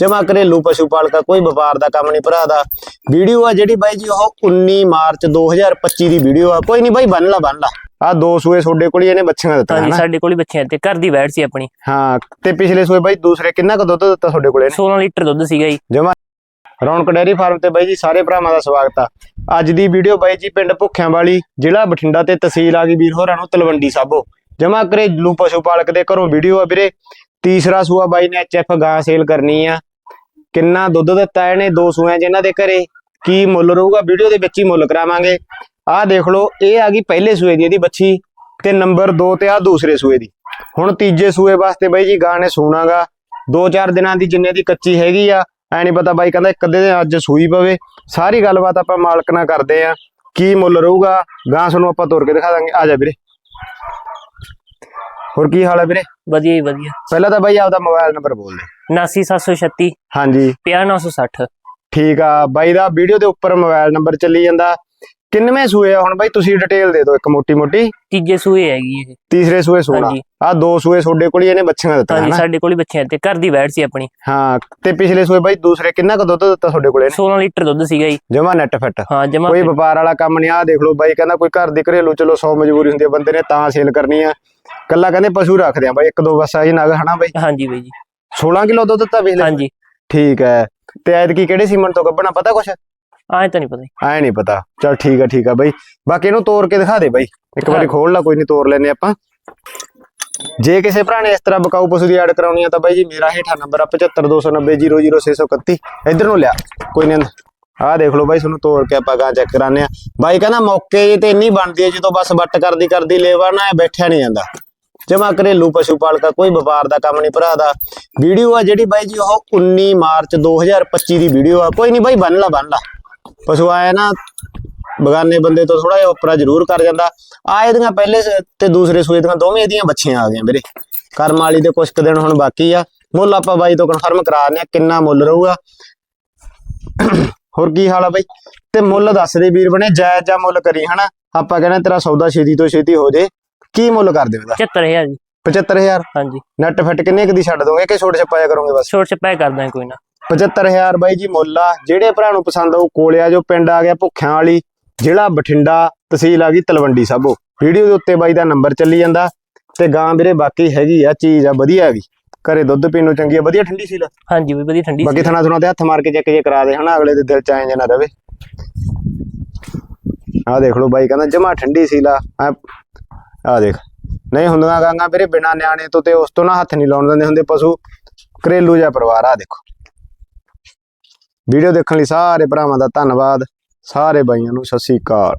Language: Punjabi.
ਜਮਾ ਘਰੇਲੂ ਪਸ਼ੂ ਪਾਲਕਾ ਕੋਈ ਵਪਾਰ ਦਾ ਕੰਮ ਨਹੀਂ ਭਰਾ ਦਾ। ਵੀਡੀਓ ਆ ਜਿਹੜੀ ਬਾਈ ਜੀ ਉਹ 19 ਮਾਰਚ 2025 ਦੀ ਵੀਡੀਓ ਆ। ਕੋਈ ਨਹੀਂ ਬਾਈ ਬੰਨ ਲਾ ਬੰਨ ਲਾ। ਆ ਦੋ ਸੂਏ ਤੁਹਾਡੇ ਕੋਲ ਹੀ ਇਹਨੇ ਬੱਚੀਆਂ ਹਾਂਜੀ ਹਨਾ ਸਾਡੇ ਕੋਲ ਹੀ ਬੱਚੇ ਤੇ ਘਰ ਦੀ ਵੈੜ ਸੀ ਆਪਣੀ। ਹਾਂ ਤੇ ਪਿਛਲੇ ਸੂਏ ਬਾਈ ਦੂਸਰੇ ਕਿੰਨਾ ਕੁ ਦੁੱਧ ਦਿੱਤਾ ਤੁਹਾਡੇ ਕੋਲ ਇਹਨੇ? 16 ਲੀਟਰ ਦੁੱਧ ਸੀਗਾ ਜੀ। ਜਮਾ ਰੌਣਕ ਡੈਰੀ ਫਾਰਮ ਤੇ ਬਾਈ ਜੀ ਸਾਰੇ ਭਰਾਵਾਂ ਦਾ ਸਵਾਗਤ ਆ। ਅੱਜ ਦੀ ਵੀਡੀਓ ਬਾਈ ਜੀ ਪਿੰਡ ਭੁੱਖਿਆਂ ਵਾਲੀ ਜ਼ਿਲ੍ਹਾ ਬਠਿੰਡਾ ਤੇ ਤਹਿਸੀਲ ਆ ਗਈ ਵੀਰ ਹੋਰਾਂ ਨੂੰ ਤਲਵੰਡੀ ਸਾਬੋ। ਜਮਾ ਘਰੇਲੂ ਪਸ਼ੂ ਪਾਲਕ ਦੇ ਘਰੋਂ ਵੀਡੀਓ ਆ ਵੀਰੇ। ਤੀਸਰਾ ਸੂਆ ਬਾਈ ਨੇ ਐਚਐਫ ਗਾਂ ਸੇਲ ਕਰਨੀ ਆ। ਕਿੰਨਾ ਦੁੱਧ ਦਿੱਤਾ ਇਹਨੇ, ਦੋ ਸੂਆਂ ਚ ਦੇ ਘਰੇ। ਕੀ ਮੁੱਲ ਰਹੂਗਾ? ਵੀਡੀਓ ਦੇ ਵਿੱਚ ਹੀ ਮੁੱਲ ਕਰਾਵਾਂਗੇ। ਆਹ ਦੇਖ ਲਓ, ਇਹ ਆ ਗਈ ਪਹਿਲੇ ਸੂਏ ਦੀ ਇਹਦੀ ਬੱਚੀ ਤੇ ਨੰਬਰ 2 ਤੇ ਆ ਦੂਸਰੇ ਸੂਏ ਦੀ। ਹੁਣ ਤੀਜੇ ਸੂਏ ਵਾਸਤੇ ਬਾਈ ਜੀ ਗਾਂ ਨੇ ਸੂਣਾਗਾ। ਦੋ ਚਾਰ ਦਿਨਾਂ ਦੀ ਜਿੰਨੇ ਦੀ ਕੱਚੀ ਹੈਗੀ ਆ, ਐ ਨਹੀਂ ਪਤਾ ਬਾਈ ਕਹਿੰਦਾ ਇੱਕ ਅੱਧੇ ਦਿਨ ਅੱਜ ਸੂਈ ਪਵੇ। ਸਾਰੀ ਗੱਲਬਾਤ ਆਪਾਂ ਮਾਲਕ ਨਾਲ ਕਰਦੇ ਆ। ਕੀ ਮੁੱਲ ਰਹੂਗਾ? ਗਾਂ ਸਾਨੂੰ ਆਪਾਂ ਤੋਰ ਕੇ ਦਿਖਾ ਦਾਂਗੇ। ਆ ਜਾ ਵੀਰੇ। ਹੋਰ ਕੀ ਹਾਲ ਹੈ ਵੀਰੇ? ਵਧੀਆ ਜੀ ਵਧੀਆ। ਪਹਿਲਾਂ ਤਾਂ ਬਾਈ ਆਪਦਾ ਮੋਬਾਈਲ ਨੰਬਰ ਬੋਲ ਦੇ 79736 ਹਾਂਜੀ। 50960 ਠੀਕ ਆ ਬਾਈ ਦਾ ਵੀਡੀਓ ਦੇ ਉੱਪਰ ਮੋਬਾਈਲ ਨੰਬਰ ਚੱਲੀ ਜਾਂਦਾ। ਕਿੰਨਵੇਂ ਸੂਏ ਆ ਹੁਣ ਬਾਈ? ਤੁਸੀਂ ਡਿਟੇਲ ਦੇ ਦਿਓ ਇੱਕ ਮੋਟੀ ਮੋਟੀ। ਤੀਜੇ ਸੂਏ ਹੈਗੀ ਇਹ। ਤੀਸਰੇ ਸੂਏ ਸੋਣਾ। ਹਾਂਜੀ। ਆ ਦੋ ਸੂਏ ਤੁਹਾਡੇ ਕੋਲ ਹੀ ਇਹਨੇ ਬੱਚੀਆਂ ਦਿੱਤੀਆਂ ਹਾਂਜੀ ਸਾਡੇ ਕੋਲ ਹੀ ਬੱਚੇ ਤੇ ਘਰ ਦੀ ਵੈੜ ਸੀ ਆਪਣੀ। ਹਾਂ ਤੇ ਪਿਛਲੇ ਸੂਏ ਬਾਈ ਦੂਸਰੇ ਕਿੰਨਾ ਕੁ ਦੁੱਧ ਦਿੱਤਾ ਤੁਹਾਡੇ ਕੋਲ ਇਹਨੇ? 16 ਲੀਟਰ ਦੁੱਧ ਸੀਗਾ ਜੀ। ਜਮਾ ਨੈਟ ਫਿੱਟ ਹਾਂ ਜਮਾ ਕੋਈ ਵਪਾਰ ਵਾਲਾ ਕੰਮ ਨਹੀਂ ਆ ਦੇਖ ਲਓ ਬਾਈ ਕਹਿੰਦਾ ਕੋਈ ਘਰ ਦੀ ਘਰੇਲੂ ਚਲੋ 100 ਮਜਬੂਰੀ ਹੁੰਦੀ ਹੈ ਬੰਦੇ ਨੇ ਤਾਂ ਸੇਲ ਕਰਨੀ ਆ। ਕੱਲਾ ਕਹਿੰਦੇ ਪਸ਼ੂ ਰੱਖਦੇ ਆ ਬਾਈ ਇੱਕ ਦੋ ਬਸ ਆਹੀ ਨਗ ਹਨਾ ਬਾਈ? ਹਾਂਜੀ ਬਾਈ ਜੀ। 16 ਕਿਲੋ ਦੁੱਧ ਦਿੱਤਾ ਪਿਛਲੇ? ਹਾਂਜੀ। ਠੀਕ ਹੈ। ਤੇ ਐਤਕੀ ਕਿਹੜੇ ਸੀਮਨ ਤੋਂ ਗੱਬਣਾ ਪਤਾ ਕੁਛ? ਆਏ ਤਾਂ ਨਹੀਂ ਪਤਾ। ਜੀ। ਐ ਨਹੀਂ ਪਤਾ। ਚਲ ਠੀਕ ਆ ਠੀਕ ਆ ਬਾਈ। ਬਾਕੀ ਇਹਨੂੰ ਤੋੜ ਕੇ ਦਿਖਾ ਦੇ ਬਾਈ। ਇੱਕ ਵਾਰੀ ਦਿਖਾ। ਖੋਲ ਲਾ ਕੋਈ ਨਹੀਂ ਤੋੜ ਲੈਨੇ ਆਪਾਂ। ਜੇ ਕਿਸੇ ਭਰਾ ਨੇ ਇਸ ਤਰ੍ਹਾਂ ਬਕਾਊ ਪਸ਼ੂ ਦੀ ਐਡ ਕਰਾਉਣੀ ਆ ਤਾਂ ਬਾਈ ਜੀ ਮੇਰਾ ਹੇਠਾਂ ਨੰਬਰ ਆ 7529000631 ਇੱਧਰ ਨੂੰ ਲਿਆ। ਕੋਈ ਨਹੀਂ ਆਹ ਦੇਖ ਲਓ ਬਾਈ ਤੁਹਾਨੂੰ ਤੋੜ ਕੇ ਆਪਾਂ ਗਾਂ ਚੈੱਕ ਕਰਾਨੇ ਆ। ਬਾਈ ਕਹਿੰਦਾ ਮੌਕੇ ਜੇ ਤੇ ਇੰਨੀ ਬਣਦੀ ਹੈ ਜਦੋਂ ਬਸ ਵੱਟ ਕਰਦੀ ਕਰਦੀ ਲੇਵਾ ਨਾ ਇਹ ਬੈਠਿਆ ਨਹੀਂ ਜਾਂਦਾ। ਜਮਾ ਘਰੇਲੂ ਪਸ਼ੂ ਪਾਲਕਾ ਕੋਈ ਵਪਾਰ ਦਾ ਕੰਮ ਨਹੀਂ ਭਰਾ ਦਾ। ਵੀਡੀਓ ਆ ਜਿਹੜੀ ਬਾਈ ਜੀ ਉਹ 19 ਮਾਰਚ 2025 ਦੀ ਵੀਡੀਓ ਆ। ਕੋਈ ਨਹੀਂ ਬਾਈ ਬੰਨ ਲਾ ਬੰਨ ਲਾ। ਪਸ਼ੂ ਆਇਆ ਨਾ ਬਗਾਨੇ ਬੰਦੇ ਤੋਂ ਥੋੜਾ ਜਿਹਾ ਉਪਰਾ ਜ਼ਰੂਰ ਕਰ ਜਾਂਦਾ। ਆ ਇਹਦੀਆਂ ਪਹਿਲੇ ਤੇ ਦੂਸਰੇ ਸੂਏ ਦੀਆਂ ਦੋਵੇਂ ਇਹਦੀਆਂ ਬੱਚੀਆਂ ਆ ਗਈਆਂ ਵੀਰੇ। ਕਰਮ ਵਾਲੀ ਦੇ ਕੁਛ ਕੁ ਦਿਨ ਹੁਣ ਬਾਕੀ ਆ। ਮੁੱਲ ਆਪਾਂ ਬਾਈ ਤੋਂ ਕਨਫਰਮ ਕਰਾ ਦਿੰਦੇ ਆ ਕਿੰਨਾ ਮੁੱਲ ਰਹੂਗਾ। ਹੋਰ ਕੀ ਹਾਲ ਆ ਬਾਈ? ਤੇ ਮੁੱਲ ਦੱਸ ਦੇ ਵੀਰ ਬਣੇ ਜਾਇਜ਼ ਜਾਂ ਮੁੱਲ ਕਰੀ ਹਨਾ? ਆਪਾਂ ਕਹਿੰਦੇ ਤੇਰਾ ਸੌਦਾ ਛੇਤੀ ਤੋਂ ਛੇਤੀ ਹੋ ਜੇ। ਕੀ ਮੁੱਲ ਕਰ ਇਹਦਾ? 75000 ਜੀ। 75000 ਹਾਂਜੀ। ਨੈਟ ਫਿੱਟ ਕਿੰਨੇ ਕੁ ਦੀ ਛੱਡ ਦੋਗੇ ਕਿ ਛੋਟੇ ਛਪਾਇਆ ਕਰੋਗੇ ਬਸ? ਛੋਟ ਛਪਾਇ ਕਰਦਾ ਕੋਈ ਨਾ। 75000 ਬਾਈ ਜੀ ਮੁੱਲ ਆ। ਜਿਹੜੇ ਭਰਾ ਨੂੰ ਪਸੰਦ ਆਊ ਕੋਲੇ ਆ ਜੋ ਪਿੰਡ ਆ ਗਿਆ ਭੁੱਖਿਆਂ ਵਾਲੀ ਜ਼ਿਲ੍ਹਾ ਬਠਿੰਡਾ ਤਹਿਸੀਲ ਆ ਗਈ ਤਲਵੰਡੀ ਸਾਬੋ। ਵੀਡੀਓ ਦੇ ਉੱਤੇ ਬਾਈ ਦਾ ਨੰਬਰ ਚੱਲੀ ਜਾਂਦਾ। ਤੇ ਗਾਂ ਵੀਰੇ ਬਾਕੀ ਹੈਗੀ ਆ ਚੀਜ਼ ਆ ਵਧੀਆ ਹੈਗੀ। ਘਰੇ ਦੁੱਧ ਪੀਣ ਨੂੰ ਚੰਗੀ ਆ। ਵਧੀਆ ਠੰਡੀ ਸੀ ਲਾ ਹਾਂਜੀ ਵੀ ਵਧੀਆ ਠੰਡੀ ਬਾਕੀ ਥਣਾ ਥਣਾ ਤੇ ਹੱਥ ਮਾਰ ਕੇ ਚੈੱਕ ਜੇ ਕਰਾ ਦੇ ਹਨਾ ਅਗਲੇ ਦੇ ਦਿਲ ਚ ਐਂ ਜੇ ਨਾ ਰਵੇ। ਆਹ ਦੇਖ ਲਓ ਬਾਈ ਕਹਿੰਦਾ ਜਮਾ ਠੰਡੀ ਸੀ ਲਾ ਆਹ ਦੇਖ। ਨਹੀਂ ਹੁੰਦੀਆਂ ਗਾਂਗਾ ਵੀਰੇ ਬਿਨਾ ਨਿਆਣੇ ਤੋਂ ਤੇ ਉਸ ਤੋਂ ਨਾ ਹੱਥ ਨਹੀਂ ਲਾਉਣ ਦਿੰਦੇ ਹੁੰਦੇ ਪਸ਼ੂ। ਘਰੇਲੂ ਜਿਹਾ ਪਰਿਵਾਰ ਆ ਦੇਖੋ। ਵੀਡੀਓ ਦੇਖਣ ਲਈ ਸਾਰੇ ਭਰਾਵਾਂ ਦਾ ਧੰਨਵਾਦ। ਸਾਰੇ ਬਾਈਆਂ ਨੂੰ ਸਤਿ ਸ੍ਰੀ ਅਕਾਲ।